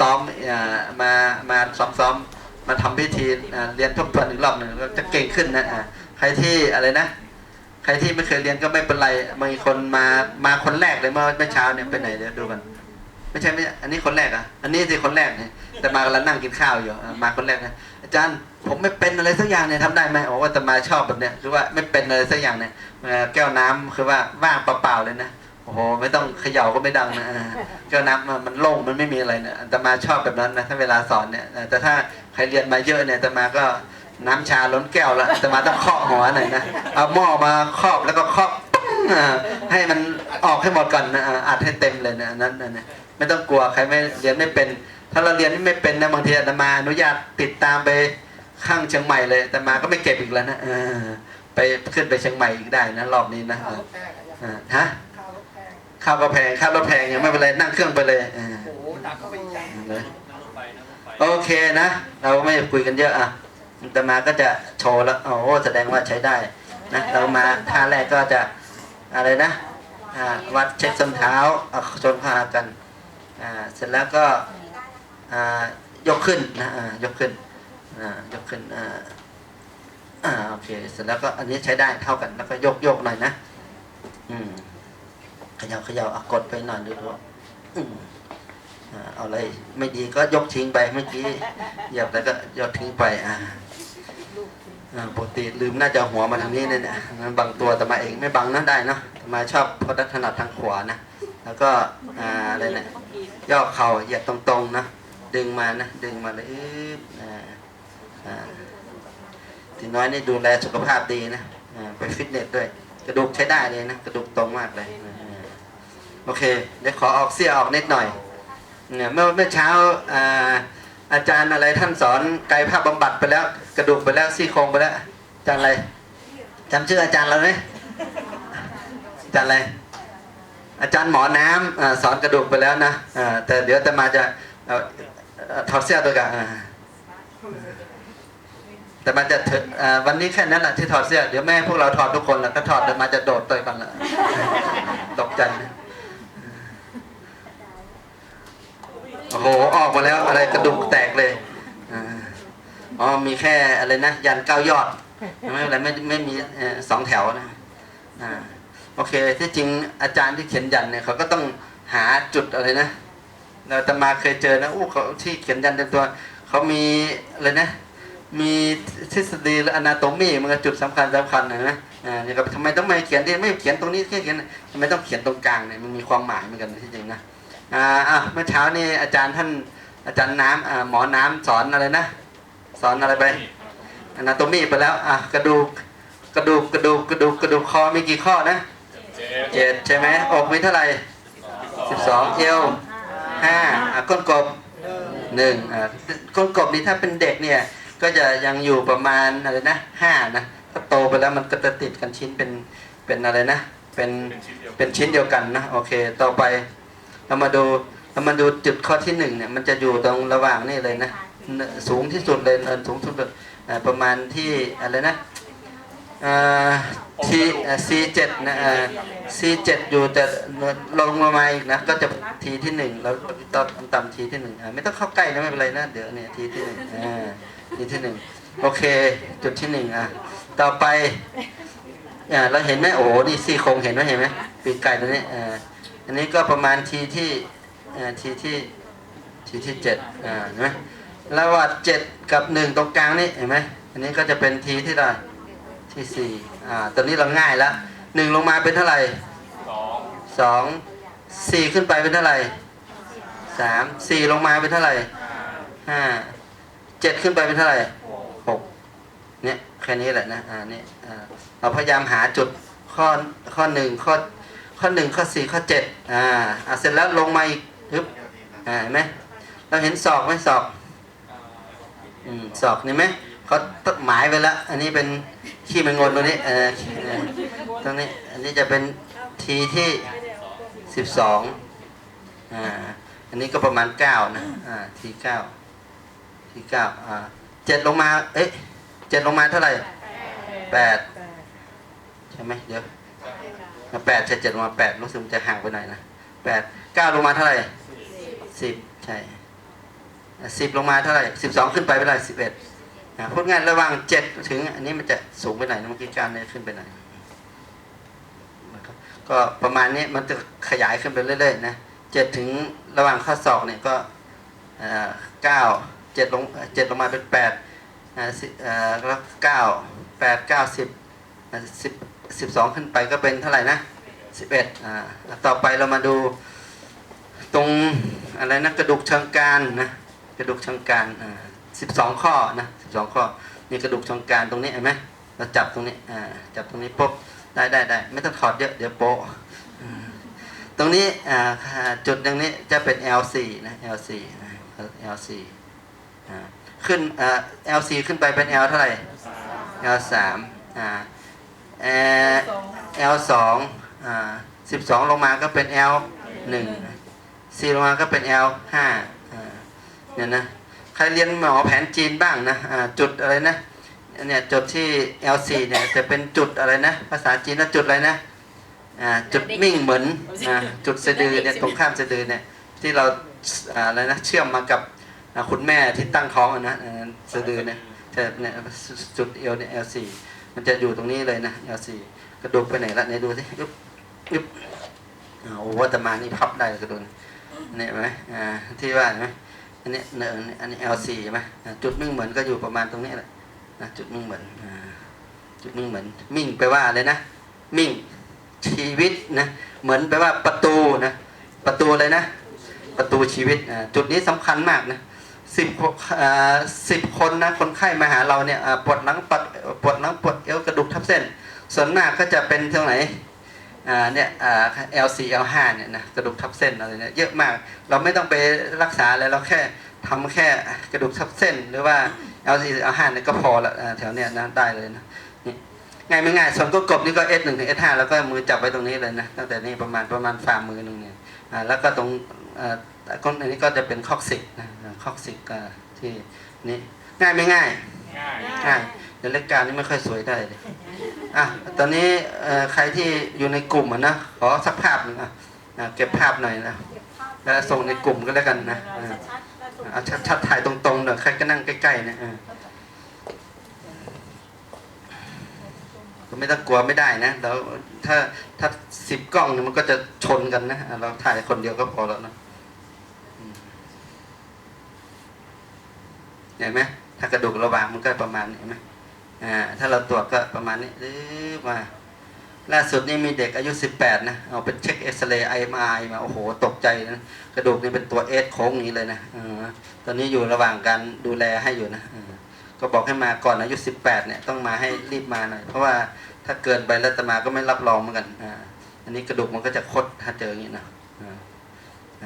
ซ้อมอ่ามามาซ้อมซ้อมมาทำพิธีอ่าเรียนทบทวนอีกรอบหนึ่งก็จะเก่งขึ้นนะอ่าใครที่อะไรนะ ใครที่ไม่เคยเรียนก็ไม่เป็นไรบางคนมามาคนแรกเลยเมื่อเมื่อเช้าเนี่ยไปไหนเดี๋ยวดูกันไม่ใช่ไม่ใช่อันนี้คนแรกอะ อันนี้สิคนแรกเนี่ยแต่มากำลังนั่งกินข้าวอยู่มาคนแรกนะอาจารย์ผมไม่เป็นอะไรสักอย่างเนี่ยทำได้ไหมโอ้ว่าแต่มาชอบแบบเนี้ยคือว่าไม่เป็นอะไรสักอย่างเนี่ยแก้วน้ำคือว่าว่างเปล่าๆเลยนะ อ้โหไม่ต้องเขย่าก็ไม่ดังนะอ่าแก้วน้ำมันมันโล่งมันไม่มีอะไรเนี่ยแต่มาชอบแบบนั้นนะถ้าเวลาสอนเนี่ยแต่ถ้าใครเรียนมาเยอะเนี่ยแต่มาก็น้ำชาล้นแก้วแล้วแต่มาต้องเคาะหัวหน่อยนะเอาหม้อมาครอบแล้วก็เคาะอ่าให้มันออกให้หมดก่อนนะอ่าอัดให้เต็มเลยนะอันนั้นนะนะไม่ต้องกลัวใครไม่เรียนไม่เป็น ถ้าเราเรียนไม่เป็นนะบางทีอาตมาอนุญาตติดตามไปข้างเชียงใหม่เลยแต่มาก็ไม่เก็บอีกแล้วนะเออไปขึ้นไปเชียงใหม่อีกได้นะรอบนี้นะข้าวรถแพงอะอ่าฮะ ข้าวรถแพงข้าวก็แพงข้าวรถแพงยังไม่เป็นไรนั่งเครื่องไปเลยอ่าโอ้โหหนักเข้าไปอีกอะเลยนั่งรถไฟนั่งรถไฟโอเคนะ เราไม่คุยกันเยอะอะแต่มาก็จะโชว์แล้วโอ้โหแสดงว่าใช้ได้นะเรามาท่าแรกก็จะอะไรนะอ่าวัดเช็คส้นเท้าเอาชนพากันอ่าเสร็จแล้วก็อ่ายกขึ้นนะอ่ายกขึ้นอ่ายกขึ้นอ่าอ่าโอเคเสร็จแล้วก็อันนี้ใช้ได้เท่ากันแล้วก็ยกยกหน่อยนะ อืมเขย่าเขย่ากดไปหน่อยดูดูอืมอ่าเอาอะไรไม่ดีก็ยกทิ้งไปเมื่อกี้หยียบแล้วก็ยกทิ้งไปอ่าปกติลืมน่าจะหัวมาทางนี้เนี่ยนะมันบางตัวแต่มาเองไม่บังนะได้เนาะมาชอบพราะถนัดทางขวานะแล้วก็อ่าอะไรเนี่ยย่อเข่าเหยียดตรงๆนะดึงมานะดึงมาเลยอ่าอ่าทีน้อยนี่ดูแลสุขภาพดีนะอ่าไปฟิตเนสด้วย กระดูกใช้ได้เลยนะ กระดูกตรงมากเลย อ่าโอเค เดี๋ยวขอออกเสี้ยออกนิดหน่อยเนี่ยเมื่อเมื่อเช้าอาจารย์อะไรท่านสอนกายภาพบำบัดไปแล้ว กระดูกไปแล้วซี่โครงไปแล้วอาจารย์อะไรจำชื่ออาจารย์เราไหมอาจารย์อะไร อาจารย์หมอน้ำสอนกระดูกไปแล้วนะแต่เดี๋ยวจะมาจะถอดเสื้อตัวกันแต่มันจะถวันนี้แค่นั้นแหละที่ถอดเสื้อเดี๋ยวแม่พวกเราถอดทุกคนแล้วก็ถอดเดี๋ยวมาจะโดดตัวกันละตกใจนะ โอ้โหออกมาแล้วอะไรกระดูกแตกเลยอ๋อมีแค่อะไรนะยันเก้ายอดไม่เป็นไรไม่ไม่มีสองแถวนะอ่าโอเคที่จริงอาจารย์ที่เขียนยันเนี่ยเขาก็ต้องหาจุดอะไรนะเราตมาเคยเจอนะอู้เขาที่เขียนยันเต็มตัวเขามีอะไรนะ มีทฤษฎีและอนาโตมีมันก็จุดสำคัญสำคัญนะนะอ่านี่ก็ทำไมต้องไม่เขียนที่ไม่เขียนตรงนี้แค่เขียนทำไมต้องเขียนตรงกลางเนี่ยมันมีความหมายเหมือนกันที่จริงนะ อ่าอะเมื่อเช้านี่อาจารย์ท่านอาจารย์น้ำอ่าหมอน้ำสอนอะไรนะ สอนอะไรไปอนาโตมีไปแล้วอะกระดูกกระดูกกระดูกกระดูกกระดูกคอมีกี่ข้อนะเจ็ดเจ็ดใช่ไหมอกมีเท่าไหร่สิบสองเอวห้าอะก้นกบหนึ่งอะก้นกบนี่ถ้าเป็นเด็กเนี่ยก็จะยังอยู่ประมาณอะไรนะห้านะถ้าโตไปแล้วมันก็จะติดกันชิ้นเป็นเป็นอะไรนะ เป็นเป็นชิ้นเดียวเป็นชิ้นเดียวกันนะโอเค ต่อไป เรามาดูเรามาดูจุดข้อที่หนึ่งเนี่ย มันจะอยู่ตรงระหว่างนี่เลยนะสูงที่สุดเลยเนินสูงสุดประมาณที่อะไรนะทีซีเจ็ดนะซีเจ็ดอยู่แต่ลงมามาอีกนะก็จะทีที่หนึ่งเราต่ำต่ำทีที่หนึ่งไม่ต้องเข้าใกล้นะไม่เป็นไรนะเดี๋ยวเนี่ยทีที่หนึ่งทีที่หนึ่งโอเค จุดที่หนึ่งอะต่อไปเราเห็นไหมโอ้นี่ซี่โครงเห็นไหมเห็นไหมปีกไก่ตัวนี้อ่า อันนี้ก็ประมาณทีที่ทีที่ทีที่เจ็ดอ่าเห็นไหมระหว่างเจ็ดกับหนึ่งตรงกลางนี่เห็นไหมอันนี้ก็จะเป็นทีที่เท่าไหร่ที่สี่อ่าตอนนี้เราง่ายแล้วหนึ่งลงมาเป็นเท่าไหร่สองสองสี่ขึ้นไปเป็นเท่าไหร่สามสี่ลงมาเป็นเท่าไหร่ห้าเจ็ดขึ้นไปเป็นเท่าไหร่หกเนี่ยแค่นี้แหละนะอ่านี่อ่าเราพยายามหาจุดข้อข้อหนึ่งข้อ ข้อหนึ่งข้อสี่ข้อเจ็ดอ่าอะเสร็จแล้วลงมาอีกฮึบอ่าเห็นไหมเราเห็นศอกไหมศอกอืมศอกนี่ไหมเขาหมายไปแล้ว อันนี้เป็นขี้แมงงนตรงนี้เออตรงนี้ อันนี้จะเป็นทีที่สิบสองอ่าอันนี้ก็ประมาณเก้านะอ่าทีเก้าทีเก้าอ่าเจ็ดลงมา เอ๊ะเจ็ดลงมาเท่าไหร่แปดใช่ไหมเดี๋ยว แปดเจ็ดเจ็ดลงมาแปดรู้สึกมันจะห่างไปหน่อยนะแปดเก้าลงมาเท่าไหร่สิบใช่สิบลงมาเท่าไหร่สิบสองขึ้นไปเป็นไรสิบเอ็ดพูดง่ายระหว่างเจ็ดถึง อันนี้มันจะสูงไปไหนนะเมื่อกี้การเนี่ยขึ้นไปไหนนะครับก็ประมาณนี้มันจะขยายขึ้นไปเรื่อยๆนะเจ็ดถึงระหว่างข้อศอกเนี่ยก็เก้าเจ็ดลงเจ็ดลงมาเป็นแปดอ่าสิเอ่อแล้วเก้าแปดเก้าสิบสิบ สิบสองขึ้นไปก็เป็นเท่าไหร่นะสิบเอ็ดอ่าต่อไปเรามาดูตรงอะไรนะกระดูกเชิงกานนะกระดูกเชิงกานอ่าสิบสองข้อนะสิบสองข้อนี่กระดูกเชิงกานตรงนี้เห็นไหมเราจับตรงนี้อ่าจับตรงนี้ปุ๊บได้ได้ได้ไม่ต้องถอดเยอะเดี๋ยวโป๊ะตรงนี้อ่าจุดตรงนี้จะเป็น L4 นะ L4 นะ L4 อ่าขึ้นอ่า L4 ขึ้นไปเป็น L เท่าไหร่ L3 อ่า เอ่อ L2 อ่า12ลงมาก็เป็น L1 ซีลงมาก็เป็น L ห้าเนี่ยนะใครเรียนหมอแผนจีนบ้างนะจุดอะไรนะเนี่ยจุดที่ L 4 เนี่ยจะเป็นจุดอะไรนะ ภาษาจีนว่าจุดอะไรนะจุดมิ่งเหมือนจุดสะดือเนี่ยตรงข้ามสะดือเนี่ยที่เราอะไรนะเชื่อมมากับคุณแม่ที่ตั้งท้องนะสะดือเนี่ยจะเนี่ยจุด L เนี่ย L 4 มันจะอยู่ตรงนี้เลยนะ L 4กระดูกไปไหนละไหนดูสิยุบยุบโอ้วัตมานี่พับได้กระดูกเนี่ยไหมอ่าที่ว่าไหมอันนี้เนออันนี้ L4 ใช่ไหมจุดมิ่งเหมือนก็อยู่ประมาณตรงนี้แหละนะจุดมิ่งเหมือนอ่าจุดมิ่งเหมือน มิ่งแปลว่าอะไรนะ มิ่งชีวิตนะเหมือนแปลว่าประตูนะประตูเลยนะ ประตูชีวิตอ่าจุดนี้สำคัญมากนะ สิบสิบคนนะคนไข้มาหาเราเนี่ยปวดหลังปวดปวดหลังปวดเอวกระดูกทับเส้น ส่วนมากก็จะเป็นตรงไหนเนี่ยอ่า L4 L5 เนี่ยนะกระดูกทับเส้นอะไรเนี่ยเยอะมาก เราไม่ต้องไปรักษาอะไรเราแค่ทำแค่กระดูกทับเส้น หรือว่า L4 L5 เนี่ยก็พอละแถวเนี้ยนะได้เลยนะง่ายไม่ง่ายส่วนก็กบนี่ก็ S1 ถึง S5 แล้วก็มือจับไว้ตรงนี้เลยนะตั้งแต่นี่ประมาณประมาณฝ่ามือหนึงเนี่ยแล้วก็ตรงอ่าก้นอันนี้ก็จะเป็นคอกซิกนะ คอกซิกอ่าที่นี่ง่ายไม่ง่ายง่ายง่ายเดี๋ยวเล็กการนี่ไม่ค่อยสวยได้เลยอะตอนนี้ใครที่อยู่ในกลุ่มอะนะขอสักภาพหนึ่งอะเก็บภาพหน่อยนะแล้วส่งในกลุ่มก็แล้วกันนะอะเอาชัดๆถ่ายตรงๆเดี๋ยวใครก็นั่งใกล้ๆนะอะก็ไม่ต้องกลัวไม่ได้นะแล้วถ้าถ้าสิบกล้องมันก็จะชนกันนะเราถ่ายคนเดียวก็พอแล้วนะอืม เห็นไหมถ้ากระดูกระหว่างมันก็ประมาณนี้นไหมอ่าถ้าเราตรวจก็ประมาณนี้รื้อมาล่าสุดนี่มีเด็กอายุ 18 นะ เอาเป็นเช็คเอ็กซเรย์ไอมามาโอ้โห ตกใจนะ กระดูกนี่เป็นตัวเอสโค้งอย่างนี้เลยนะอตอนนี้อยู่ระหว่างการดูแลให้อยู่นะก็บอกให้มาก่อนอายุ 18 เนี่ยต้องมาให้รีบมาหน่อย เพราะว่าถ้าเกินไปแล้วตมาก็ไม่รับรองเหมือนกันออันนี้กระดูกมันก็จะคดถ้าเจออย่างนี้นะ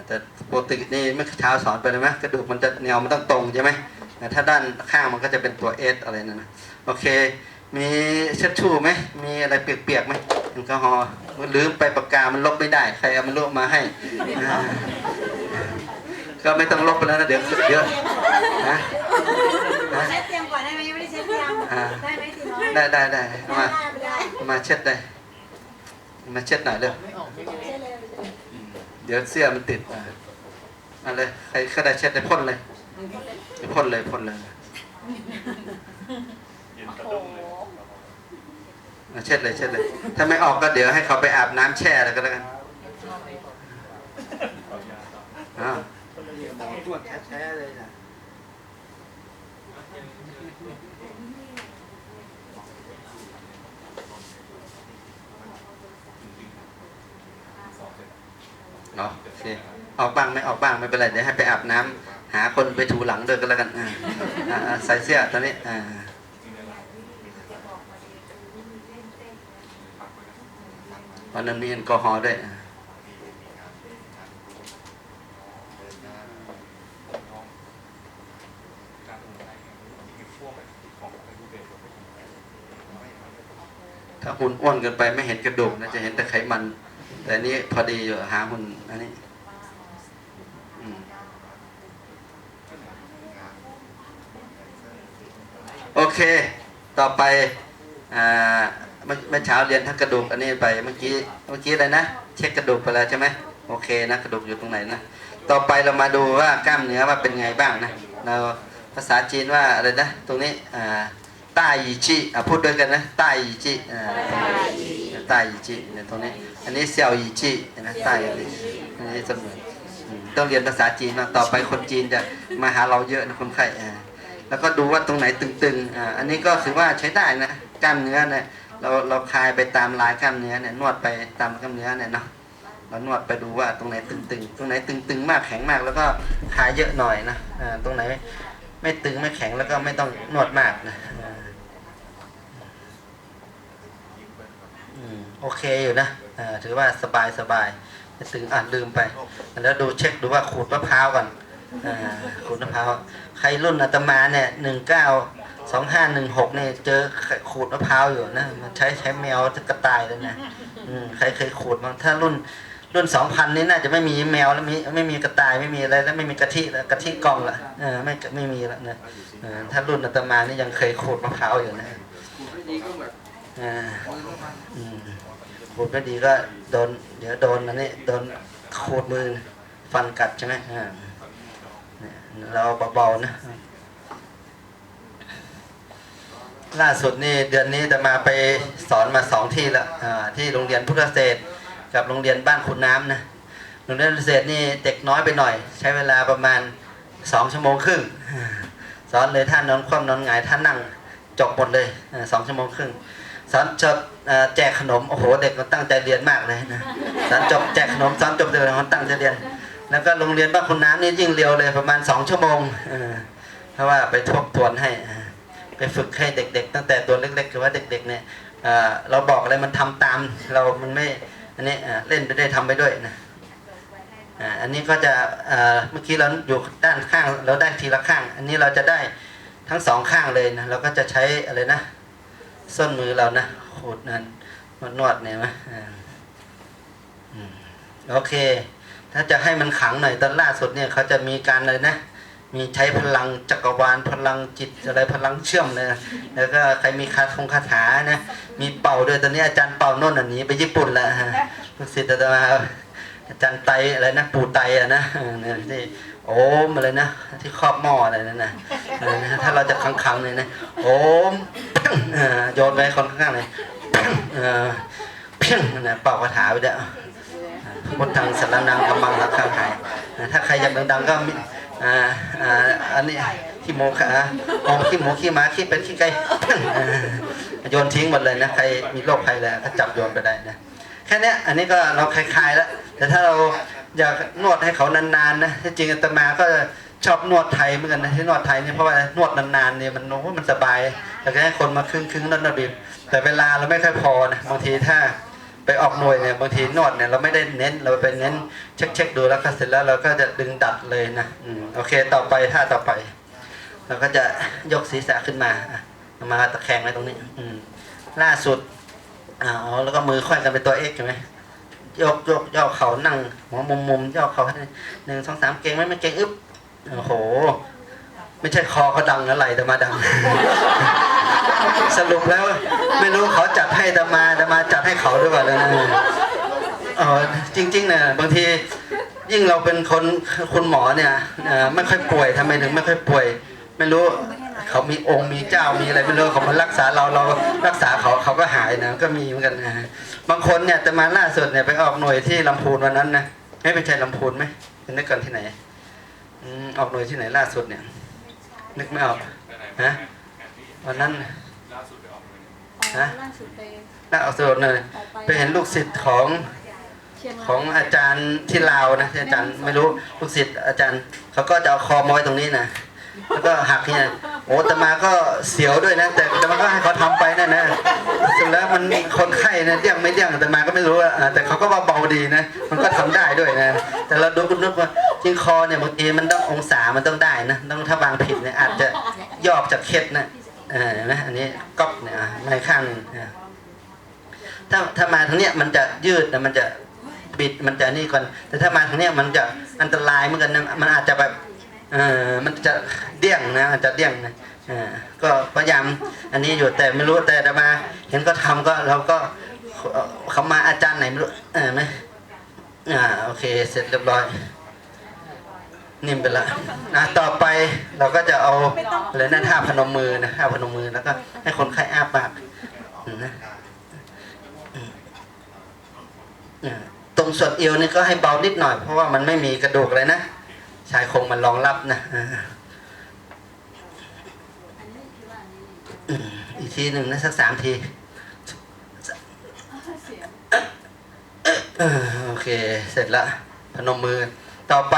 แต่ปกตินี่เมื่อเช้าสอนไปเลยไหมกระดูกมันจะแนวมันต้องตรงใช่ไหม แต่ถ้าด้านข้างมันก็จะเป็นตัวเอสอะไรนั่นนะโอเค มีเช็ดชูไหมมีอะไรเปียกๆไหมแอลกอฮอล์ลืมไปปากกา มันลบไม่ได้ ใครเอามันลบมาให้อ่าก็ไม่ต้องลบไปแล้วนะเดี๋ยวเดี๋ยวนะนะเช็ดเตียงก่อนได้ไหมยังไม่ได้เช็ดเตียงอ่าได้ไหมตีน้อยได้ได้ได้เอามาได้เอามาเช็ดได้เอามาเช็ดหน่อยเลยไม่ออกไม่ออกเช็ดเลยเดี๋ยวเสื้อมันติดอ่าเอาเลยใครก็ได้เช็ดได้พ่นเลย พ่นเลยพ่นเลยเย็นกระดุมเลยอะเช็ดเลยเช็ดเลย ถ้าไม่ออกก็เดี๋ยวให้เขาไปอาบน้ำแช่แล้วก็แล้วกันอ้าวหมอตรวจแท้ๆเลยนะเนาะโอเคออกบ้างไม่ออกบ้างไม่เป็นไรเดี๋ยวให้ไปอาบน้ำ หาคนไปถูหลังเด้วยก็แล้วกันใส่เสื้อตอนนี้วันนั้นมีแอลกอฮอล์ด้วยถ้าหุ่นอ้วนเกินไปไม่เห็นกระดูกนะจะเห็นแต่ไขมัน แต่นนี้พอดีอยู่หาหุ่นอันนี้อืมโอ เค ต่อไปอ่าเมื่อเมื่อเช้าเรียนทั้งกระดูกอันนี้ไปเมื่อกี้เมื่อกี้อะไรนะ เช็คกระดูกไปแล้วใช่ไหมโอเคนะกระดูกอยู่ตรงไหนนะต่อไปเรามาดูว่ากล้ามเนื้อว่าเป็นไงบ้างนะเราภาษาจีนว่าอะไรนะ ตรงนี้อ่าต้าอีจิอะพูดด้วยกันนะต้าอีจิอ่าต้าอีจิเนี่ยตรงนี้ อันนี้เสี่ยวอีจินะต้าอีจิอันนี้เสมือนต้องเรียนภาษาจีนมาต่อไปคนจีนจะมาหาเราเยอะนะคนไข้อ่า แล้วก็ดูว่าตรงไหนตึงๆอ่าอันนี้ก็ถือว่าใช้ได้นะกล้ามเนื้อเนี่ยเราเราคลายไปตามลายกล้ามเนื้อเนี่ยนวดไปตามกล้ามเนื้อเนี่ยเนาะเรานวดไปดูว่าตรงไหนตึงๆ ตรงไหนตึงๆ มากแข็งมาก แล้วก็คลายเยอะหน่อยนะอ่าตรงไหนไม่ตึงไม่แข็งแล้วก็ไม่ต้องนวดมากนะอ่าอืมโอเคอยู่นะอ่าถือว่าสบายสบายตึงอ่านลืมไป แล้วดูเช็คดูว่าขูดมะพร้าวก่อนอ่าขูดมะพร้าว รรุ่นอาตมาเนี่ยหนึ่งเก้าสองห้าหนึ่งหกเนี่ยเจอขูดมะพร้าวอยู่นะมันใช้ใช้แมวจะกระต่ายเลยนะอืมใครเคยขูดบ้างถ้ารุ่นรุ่นสองพันนี่น่าจะไม่มีแมวแล้วมีไม่มีกระต่ายไม่มีอะไรแล้วไม่มีกะทิแล้วกะทิกล่องละเออไม่ไม่มีแล้วนะอถ้ารุ่นอาตมานี่ยังเคยขูดมะพร้าวอยู่นะอ่ามือมันมันอืมขูดไม่ดีก็โดน เดี๋ยวโดนอันนี้โดนขูดมือฟันกัดใช่ไหมอ่า เราเบาๆนะ ล่าสุดนี่เดือนนี้จะมาไปสอนมาสองที่ล้วอ่าที่โรงเรียนพุทธเศษกับโรงเรียนบ้านคุณน้ำนะโรงเรียนพุทธเศษนี่เด็กน้อยไปหน่อย ใช้เวลาประมาณสองชั่วโมงครึ่งสอนเลยท่านนอนคว่ำนอนหงายท่านนั่งจบหมดเลยสองชั่วโมงครึ่งสอนจบแจกขนมโอ้โหเด็กมันตั้งใจเรียนมากเลยนะสอนจบแจกขนมสอนจบเลยมันตั้งใจเรียน แล้วก็โรงเรียนบ้านคุณน้ำนี่ยิ่งเร็วเลยประมาณสองชั่วโมงเพราะว่าไปทบทวนให้ไปฝึกให้เด็ก ๆ ตั้งแต่ตัวเล็กๆหรือว่าเด็ก ๆ เนี่ยเราบอกอะไรมันทำตาม เรามันไม่อันนี้อ่เล่นไปด้วยทำไปด้วยนะอันนี้ก็จะเมื่อกี้เราอยู่ด้านข้างเราได้ทีละข้าง อันนี้เราจะได้ทั้งสองข้างเลยนะเราก็จะใช้อะไรนะส้นมือเรานะขูดนั่นนวดเนี่ยนะอ่าอืมโอเค ถ้าจะให้มันขังหน่อยตอนล่าสุดเนี่ยเขาจะมีการอะไรนะ มีใช้พลังจักรวาลพลังจิตอะไรพลังเชื่อมเลยนะแล้วก็ใครมีคาถงคาถานะมีเป่าด้วยตอนนี้อาจารย์เป่าโน่นอันนี้ ไปญี่ปุ่นแล้วฮะลูกศิษย์อาตมาอาจารย์ไตอะไรนะปู่ไตอะนะเออเนี่ยที่โอมอะไรนะ ที่ครอบหม้ออะไรนั่นนะเออนะถ้าเราจะขังๆเลยนะโอมเออโยนไปคนข้างๆเลยเออเพียงนั่นนะเป่าคาถาไปเด้อ พุทธังสารนังกำมังรักข้างหายถ้าใครอยากดังๆก็อ่าอันนี้ขี้หมูขาหอมขี้หมูขี้หมาขี้เป็ดขี้ไก่โยนทิ้งหมดเลยนะใครมีโรคภัยแล้วก็จับโยนไปได้นะแค่นี้อันนี้ก็เราคลายๆแล้ว แต่ถ้าเราอยากนวดให้เขานานๆนะที่จริงอาตมาก็ชอบนวดไทยเหมือนกันนะที่นวดไทยเนี่ยเพราะว่านวดนานๆเนี่ยมันโอ้มันสบายแต่ก็ให้คนมาครึ่งครึ่นวดนวดบีบแต่เวลาเราไม่ค่อยพอนะบางทีถ้า ไปออกหน่วยเนี่ยบางทีนวดเนี่ยเราไม่ได้เน้นเราไปเน้นเช็คเช็คดูแล้วก็เสร็จแล้วเราก็จะดึงดัดเลยนะอโอเคต่อไปท่าต่อไป เราก็จะยกศีรษะขึ้นมามาตะแคงไว้ตรงนี้ อืล่าสุดอ่าเอแล้วก็มือค่อยกันเป็นตัวเอ็กใช่ไหมยกยกย่อเข่านั่งหัวมุมมุมย่อเข่าให้หนึ่งสองสามเก่งไหมไม่เก่งอึ๊บโอ้โห ไม่ใช่คอเขาดังนะไหลแต่มาดัง สรุปแล้ว ไม่รู้เขาจัดให้แต่มาแต่มาจัดให้เขาด้วยว่าแล้วนะเออจริงๆนะบางทียิ่งเราเป็นคนคุณหมอเนี่ยอ่อไม่ค่อยป่วยทำไมถึงไม่ค่อยป่วย ไม่รู้เขามีองค์มีเจ้ามีอะไรไม่รู้เขามารักษาเราเรารักษาเขาเขาก็หายนะก็มีเหมือนกันนะบางคนเนี่ยแต่มาล่าสุดเนี่ยไปออกหน่วยที่ลำพูนวันนั้นนะไม่เป็นใจลำพูนไหมนึกก่อนที่ไหนอออกหน่วยที่ไหนล่าสุดเนี่ย นึกไม่ออกฮะวันนั้น อ๋อล่าสุดไปน่าเอาสดเลยออกไปไปเห็นลูกศิษย์ของเชียงของรายอาจารย์ที่ลาวนะที่อาจารย์ไม่รู้ลูกศิษย์อาจารย์เขาก็จะเอาคอมาไว้ตรงนี้นะแล้วก็หักเนี่ยโอ้แต่มาก็เสียวด้วยนะ แต่แต่มาก็ให้เขาทำไปนั่นนะเสร็จแล้วมันคนไข้นะเดี่ยงไม่เดี่ยงแต่มาก็ไม่รู้อะอ่าแต่เขาก็ว่าเบาดีนะ มันก็ทำได้ด้วยนะ แต่เราดูคุณนึกว่าจริงคอเนี่ยบางทีมันต้ององศามันต้องได้นะต้องถ้าวางผิดเนี่ยอาจจะยอกจากเคล็ดนะ เออเห็นไหมอันนี้ก๊อปเนี่ยอะไม่ข้างหนึ่งถ้าถ้ามาทางเนี้ยมันจะยืดนะมันจะบิดมันจะนี่ก่อน แต่ถ้ามาทางเนี้ยมันจะอันตรายเหมือนกันนะมันอาจจะแบบเออมันจะเดี่ยงนะอาจจะเดี่ยงนะเออก็พยายามอันนี้อยู่แต่ไม่รู้แต่มา เห็นก็ทำก็เราก็เอ่อเขามาอาจารย์ไหนไม่รู้เออไหมอ่าโอเค เสร็จเรียบร้อย นิ่มไปละนะต่อไปเราก็จะเอาอะไรนะท่าพนมมือนะท่าพนมมือแล้วก็ให้คนไข้อ้าปากนะอืมอ่าตรงส่วนเอวนี่ก็ให้เบานิดหน่อย เพราะว่ามันไม่มีกระดูกเลยนะชายโครงมันรองรับนะอ่าอืมอีกทีหนึ่งนะสักสามทีเออโอเค เสร็จละพนมมือ ต่อไป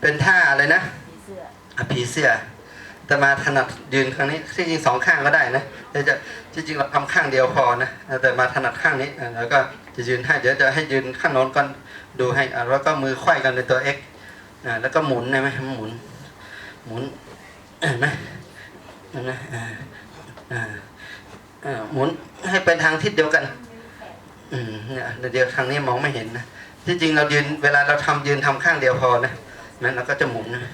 เป็นท่าอะไรนะอะผีเสื้อแต่มาถนัดยืนครั้งนี้ที่จริงสองข้างก็ได้นะแต่จะที่จริงเราทำข้างเดียวพอนะแต่มาถนัดข้างนี้อะแล้วก็จะยืนให้เดี๋ยวจะให้ยืนข้างโน้นก่อนดูให้อะแล้วก็มือไขว้กันในตัว X อะแล้วก็หมุนได้ไหมหมุน หมุนเห็นไหมเห็นไหมอ่าอ่าอ่าหมุนให้เป็นทางทิศเดียวกัน อืมเนี่ยเดี๋ยวทางนี้มองไม่เห็นนะที่จริงเรายืนเวลาเราทำยืนทำข้างเดียวพอนะ นั้นเราก็จะหมุนนะ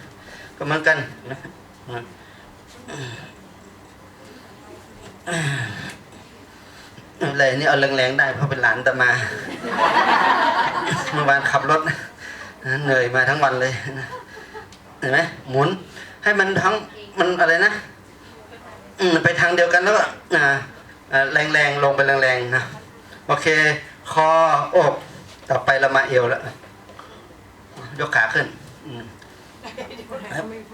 ก็เหมือนกันนะอะไรนี่เอาแรงๆได้เพราะเป็นหลานตมา เมื่อวานขับรถเหนื่อยมาทั้งวันเลยเห็นไหมหมุน ให้มันทั้งมันอะไรนะไปทางเดียวกันแล้วอ่าแรงๆลงไปแรงๆนะโอเค คออกต่อไปเรามาเอวแล้วยกขาขึ้น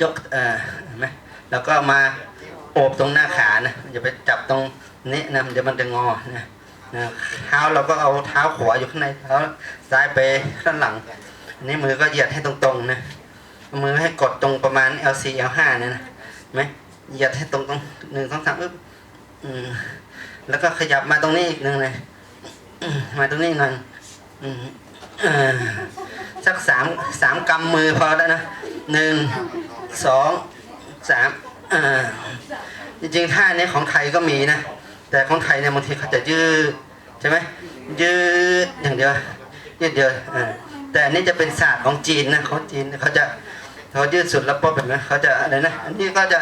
ยกเอ่อนไหมแล้วก็มาโอบตรงหน้าขานะอย่าไปจับตรงนี้นะเดี๋ยวมันจะงอนะนะเท้าเราก็เอาเท้าขวาอยู่ข้างในเท้าซ้ายไปข้างหลังอันนี้มือก็เหยียดให้ตรงๆนะมือให้กดตรงประมาณ L4 L5 เนี่ยนะไหมเหยียดให้ตรงๆหนึ่งสองสามอึ๊บอืมแล้วก็ขยับมาตรงนี้อีกหนึ่งเลยมาตรงนี้หน่อยอืมเอ่อ สักสามสามกำมือพอแล้วนะหนึ่งสองสามอ่าจริงๆท่านี้ของไทยก็มีนะ แต่ของไทยเนี่ยบางทีเขาจะยืดใช่ไหมยืดอย่างเดียวยืดเดียวอ่าแต่นนี้จะเป็นศาสตร์ของจีนนะของจีนเขาจะเขายืดสุดแล้วป๊อบเห็นไหมเขาจะอะไรนะอันนี้ก็จะ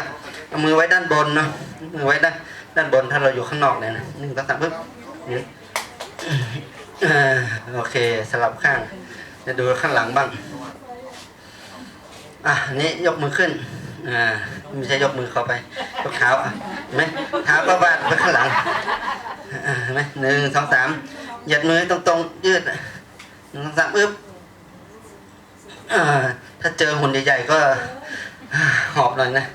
มือไว้ด้านบนเนาะมือไว้ด้านด้านบนถ้าเราอยู่ข้างนอกเนี่ยนะหนึ่งสองสามปึ๊บนี่อ่าโอเคสลับข้าง จะดูข้างหลังบ้าง อะนี้ยกมือขึ้น อ่าไม่ใช่ยกมือเข้าไปยกเท้าอะเห็นไหมเท้าก็วาดไปข้างหลังอ่าเห็นไหมหนึ่งสองสามหยียดมือตรงๆยืดหนึ่งสองสามอึ๊บอ่าถ้าเจอหุ่นใหญ่ๆก็หอบหน่อยนะ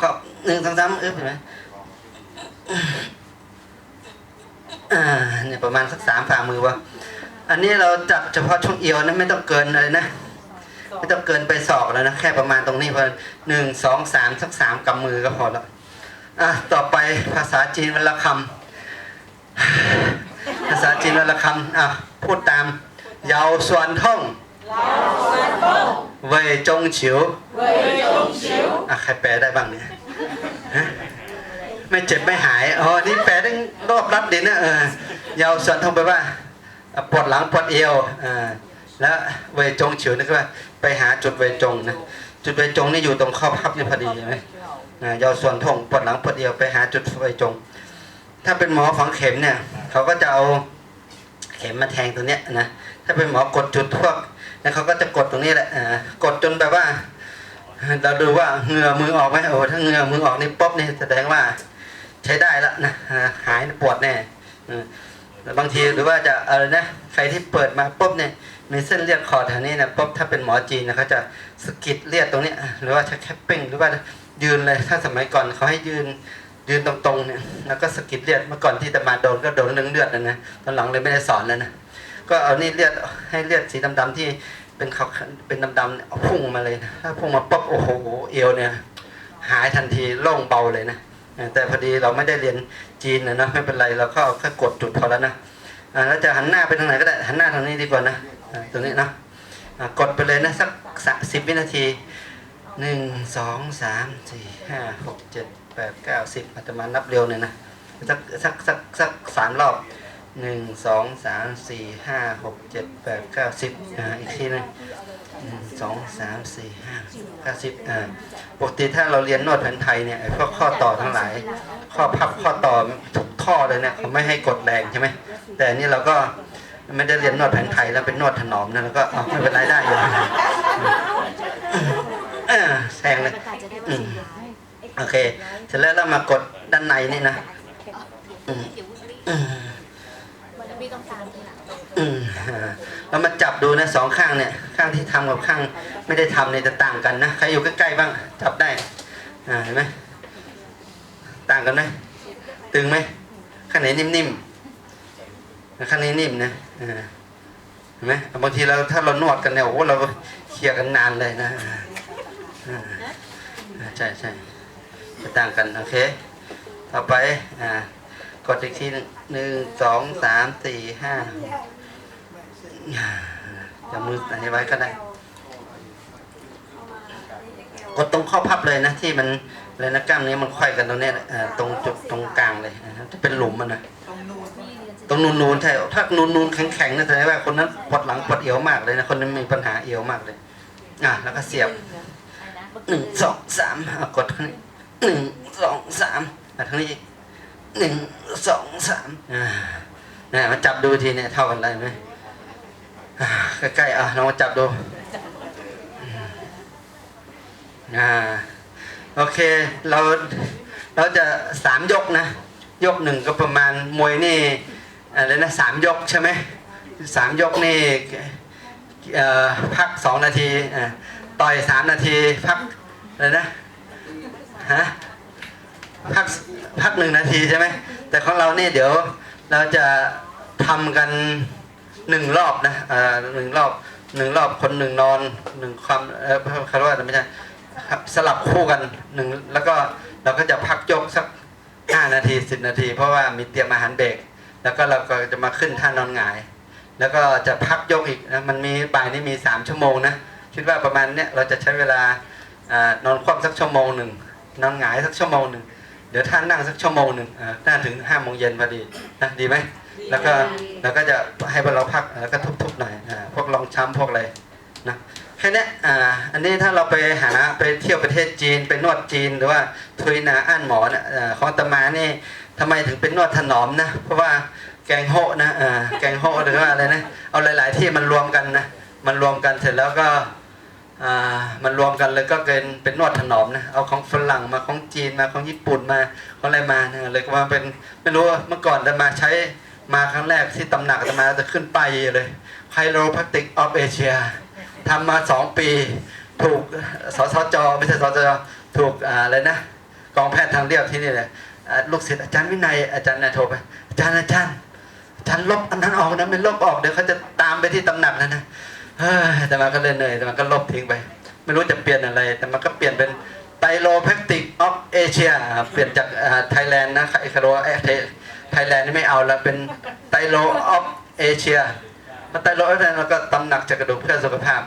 ขอบหนึ่งสองสามอึ๊บเห็นไหมอ่าเนี่ยประมาณสักสามฝ่ามือวะ อันนี้เราจับเฉพาะช่วงเอวนะไม่ต้องเกินอะไรนะไม่ต้องเกินไปศอกแล้วนะแค่ประมาณตรงนี้พอหนึ่งสองสามสักสามกำมือก็พอแล้วอะต่อไปภาษาจีนวันละคำภาษาจีนวันละคำอะพูดตามเยาวส่วนท่องเว่ยจงฉิวอะใครแปลได้บ้างเนี่ยฮะไม่เจ็บไม่หายอ๋อนี่แปลได้รอบรัดดีนะเออยาวส่วนท่องไปว่าอะ ปวดหลังปวดเอวอ่าแล้วเวจงเฉียวนี่ก็ว่าไปหาจุดเวจงนะจุดเวจงนี่อยู่ตรงข้อพับนี่พอดีใช่ไหมอ่ายาวส่วนท่งปวดหลังปวดเอวไปหาจุดเวจง ถ้าเป็นหมอฝังเข็มเนี่ยเขาก็จะเอาเข็มมาแทงตรงเนี้ยนะถ้าเป็นหมอกดจุดพวกแล้วเขาก็จะกดตรงนี้แหละอ่ากดจนแบบว่า เราดูว่าเหงื่อมือออกไหมโอ้ถ้าเหงื่อมือออกนี่ป๊อบนี่แสดงว่าใช้ได้แล้วนะหายปวดแน่อื บางทีหรือว่าจะอะไรนะใครที่เปิดมาปุ๊บเนี่ยมีเส้นเลือดขอดแถวนี้นะปุ๊บถ้าเป็นหมอจีนนะเขาจะสกิดเลือดตรงนี้ หรือว่าจะแคปปิ้งหรือว่ายืนเลยถ้าสมัยก่อนเขาให้ยืนยืนตรงๆเนี่ยแล้วก็สกิดเลือดเมื่อก่อนที่จะมาโดนก็โดนเรื่องเลือดนะนะตอนหลังเลยไม่ได้สอนแล้วนะก็เอานี่เลือดให้เลือดสีดำๆที่เป็นเขาเป็นดำๆเอาพุ่งมาเลยนะถ้าพุ่งมาปุ๊บโอ้โหเอวเนี่ย หายทันทีโล่งเบาเลยนะ แต่พอดีเราไม่ได้เรียนจีนนะเนะไม่เป็นไรเราก็เอาแค่กดจุดพอแล้วนะแล้วจะหันหน้าไปทางไหนก็ได้หันหน้าทางนี้ดีกว่านะตรงนี้นะกดไปเลยนะสักสิบวินาทีหนึ่งสองสามสี่ห้าหกเจ็ดแปดเก้าสิบอาตมานับเร็วหน่อยนะสักสักสักสักสามรอบหนึ่งสองสามสี่ห้าหกเจ็ดแปดเก้าสิบอีกทีนึงหนึ่ง สองสามสี่ห้าเก้าสิบอ่าปกติถ้าเราเรียนนวดแผนไทยเนี่ยไอ้พวกข้อต่อทั้งหลาย ข้อพับข้อต่อทุกข้อเลยเนี่ยเขาไม่ให้กดแรงใช่ไหมแต่อันนี่เราก็ไม่ได้เรียนนวดแผนไทยแล้วเป็นนวดถนอมนะแล้วก็เอาไม่เป็นไรได้อยู่แทงเลยประกาศจะได้อืว่ามสีเหลืองให้โอเค เสร็จแล้วเรามากดด้านในนี่นะอืม อืมมันจะพี่ต้องตามาเรามาจับดูนะสองข้างเนี่ย ข้างที่ทำกับข้างไม่ได้ทำเนี่ยจะต่างกันนะ ใครอยู่ใกล้ๆบ้าง จับได้อ่าเห็นไหมต่างกันไหมตึงไหมข้างไหนนิ่มๆข้างนี้นิ่มนะอ่าเห็นไหมบางทีเราถ้าเรานวดกันเนี่ยโอ้เราเคลียร์กันนานเลยนะอ่าใช่ใช่จะต่างกันโอเคต่อไปอ่ากดอีกทีหนึ่งหนึ่งสองสามสี่ห้า จะมืออันนี้ไว้ก็ได้ กดตรงข้อพับเลยนะที่มันเลยนะกล้ามเนี้มันไขว้กันตรงเนี้ยเอ่อตรงจุดตรงกลางเลยนะครับจะเป็นหลุมมันนะตรงนูนๆใช่ถ้านูนๆแข็งๆนะแสดงว่าคนนั้นปวดหลังปวดเอวมากเลยนะคนนั้นมีปัญหาเอวมากเลย อะแล้วก็เสียบหนึ่งสองสามอะกดทางนี้หนึ่งสองสามอะทางนี้อีกหนึ่งสองสามอ่าเนี่ยมาจับดูทีเนี่ยเท่ากันเลยไหมอ่า ใกล้ๆอะลองมาจับดูอ่าโอเค เราเราจะสามยกนะ ยกหนึ่งก็ประมาณมวยนี่อะไรนะสามยกใช่ไหมสามยกนี่เอ่อพักสองนาทีอ่ต่อยสามนาทีพักอะไรนะฮะพักพักหนึ่งนาทีใช่ไหมแต่ของเรานี่เดี๋ยวเราจะทำกัน หนึ่งรอบนะอ่อหนึ่งรอบหนึ่งรอบคนหนึ่งนอนหนึ่งความเออคารวะไม่ใช่ครับสลับคู่กันหนึ่งแล้วก็เราก็จะพักยกสักห้านาทีสิบนาที เพราะว่ามีเตรียมอาหารเบรกแล้วก็เราก็จะมาขึ้นท่านอนหงาย แล้วก็จะพักยกอีกนะมันมีบ่ายนี้มีสามชั่วโมงนะคิดว่าประมาณเนี้ยเราจะใช้เวลาอ่านอนคว่ำสักชั่วโมงหนึ่งนอนหงายสักชั่วโมงหนึ่งเดี๋ยวท่านนั่งสักชั่วโมงหนึ่งอ่าน่าถึงห้าโมงเย็นพอดีนะดีไหม แล้วก็แล้วก็จะให้พวกเราพักแล้วก็ทุบๆหน่อยอ่าพวกรองช้ำพวกอะไรนะแค่เนี้ยอ่าอันนี้ถ้าเราไปหาไปเที่ยวประเทศจีนไปนวดจีนหรือว่าทุยนาอ่านหมอนะอ่าของอาตมานี่ทำไมถึงเป็นนวดถนอมนะเพราะว่าแกงโฮะนะอ่าแกงโฮะหรือว่าอะไรนะเอาหลาย ๆ ที่มันรวมกันนะมันรวมกันเสร็จแล้วก็อ่ามันรวมกันเลยก็เป็นเป็นนวดถนอมนะเอาของฝรั่งมาของจีนมาของญี่ปุ่นมาของอะไรมานะเลยก็มาเป็นไม่รู้ว่าเมื่อก่อนอาตมาใช้ มาครั้งแรกที่ตำหนักอาตมาจะขึ้นไปายเลย Chiropractic of Asia ทำมาสองปี ถูกสสจไม่ใช่สจถูกอะไรนะกองแพทย์ทางเรียบที่นี่เลยลูกศิษย์อาจารย์วินัยอาจารย์นายโทรไปอาจารย์อาจารย์อาจารย์ลบอันนั้นออกนะไม่ลบออกเดี๋ยวเขาจะตามไปที่ตำหนักนะนะเฮ้ยแต่มาก็เลยเหนื่อยแต่มันก็ลบทิ้งไป ไม่รู้จะเปลี่ยนอะไร แต่มันก็เปลี่ยนเป็นไตโลแพคติกออฟเอเชียเปลี่ยนจากไทยแลนด์นะไอคาโรไท ทยแลนด์นี่ไม่เอาแล้วเป็นไตโลออฟเอเชียพอไตรโรคแล้วเราก็ตำหนักจากกระดูกเพื่อสุขภาพ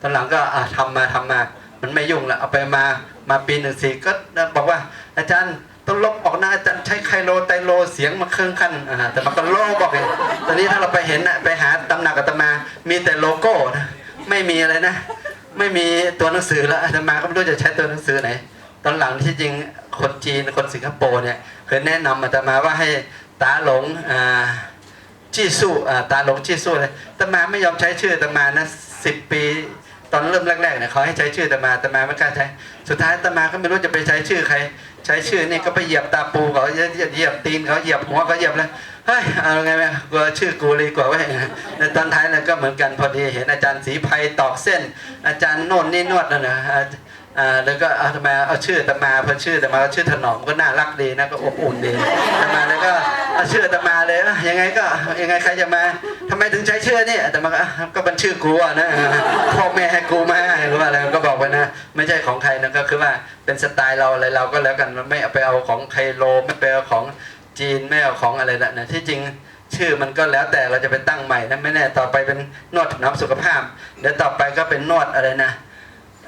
ตอนหลังก็อะทำมาทำมา มันไม่ยุ่งละเอาไปมามาปีหนึ่งสี่ก็บอกว่าอาจารย์ต้องลบออกนะอาจารย์ใช้ไคโลไตรโลเสียงมาเครื่องขั้นแต่มันก็โลบอกเองตอนนี้ถ้าเราไปเห็นนะไปหาตำหนักอาตมา มีแต่โลโก้นะไม่มีอะไรนะ ไม่มีตัวหนังสือแล้วอาตมาก็ไม่รู้จะใช้ตัวหนังสือไหนตอนหลังที่จริงคนจีนคนสิงคโปร์เนี่ยเคยแนะนำอาตมาว่าให้ ตาหลงอ่าจี้สู้อ่าตาหลงจี้สู้เลยตมาไม่ยอมใช้ชื่อตมานะสิบปีตอนเริ่มแรกๆเนี่ยเขาให้ใช้ชื่อตมาตมาไม่กล้าใช้ สุดท้ายตมาก็ไม่รู้จะไปใช้ชื่อใคร ใช้ชื่อนี่ก็ไปเหยียบตาปูเขาเหยียบตีนเขาเหยียบหัวเขาเหยียบเลยเฮ้ยเอาไงแม่กลัวชื่อกูเลยกว่าไว้ในตอนท้ายเนี่ยก็เหมือนกันพอดีเห็นอาจารย์ศรีไพตอกเส้น อาจารย์โน่นนี่นวดนะนะอ่าอ่า แล้วก็อาทำไมเอาชื่อตมาพอชื่อตมาก็ชื่อถนอมก็น่ารักดีนะก็อบอุ่นดีตมาแล้วก็เอาชื่อตมาเลยอะยังไงก็ยังไงใครจะมาทำไมถึงใช้ชื่อนี่ตมาก็อะก็เป็นชื่อกูอะนะพ่อแม่ให้กูมาหรือว่าอะไรก็บอกไปนะ ไม่ใช่ของใครนะก็คือว่าเป็นสไตล์เราอะไรเราก็แล้วกันไม่เอาไปเอาของไคโลไม่ไปเอาของจีนไม่เอาของอะไรละนะที่จริงชื่อมันก็แล้วแต่เราจะไปตั้งใหม่นะไม่แน่ต่อไปเป็นนวดถนอมสุขภาพเดี๋ยวต่อไปก็เป็นนวดอะไรนะ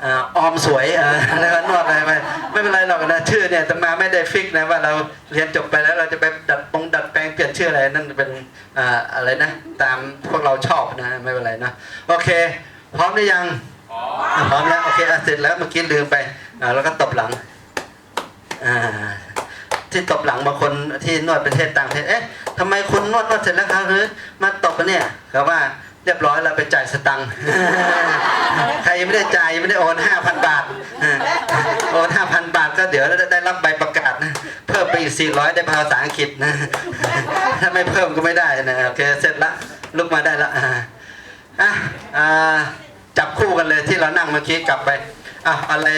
อ่าออมสวยอ่าแล้วก็นวดอะไรไปไม่เป็นไรหรอกนะชื่อเนี่ยแต่มาไม่ได้ฟิกนะว่าเราเรียนจบไปแล้วเราจะไปดัดปงดัดแปลงเปลี่ยนชื่ออะไรนั่นเป็นอ่าอะไรนะ ตามพวกเราชอบนะไม่เป็นไรนะโอเค พร้อมหรือยังอ๋ออะพร้อมแล้วโอเคอะเสร็จแล้วเมื่อกี้ลืมไปอ่าแล้วก็ตบหลังอ่าที่ตบหลังบางคนที่นวดประเทศต่างประเทศเอ๊ะทำไมคุณนวดนวดเสร็จแล้วครับหรือมาตบกันเนี่ยเขาว่า เรียบร้อยเราไปจ่ายสตังค์ใครยังไม่ได้จ่ายยังไม่ได้โอนห้าพันบาทโอนห้าพันบาทก็เดี๋ยวได้ได้รับใบประกาศนะ เพิ่มไปอีกสี่ร้อยได้ภาษาอังกฤษนะ ถ้าไม่เพิ่มก็ไม่ได้นะโอเคเสร็จละลุกมาได้ละอะอะจับคู่กันเลยที่เรานั่งเมื่อกี้กลับไปอะอะไร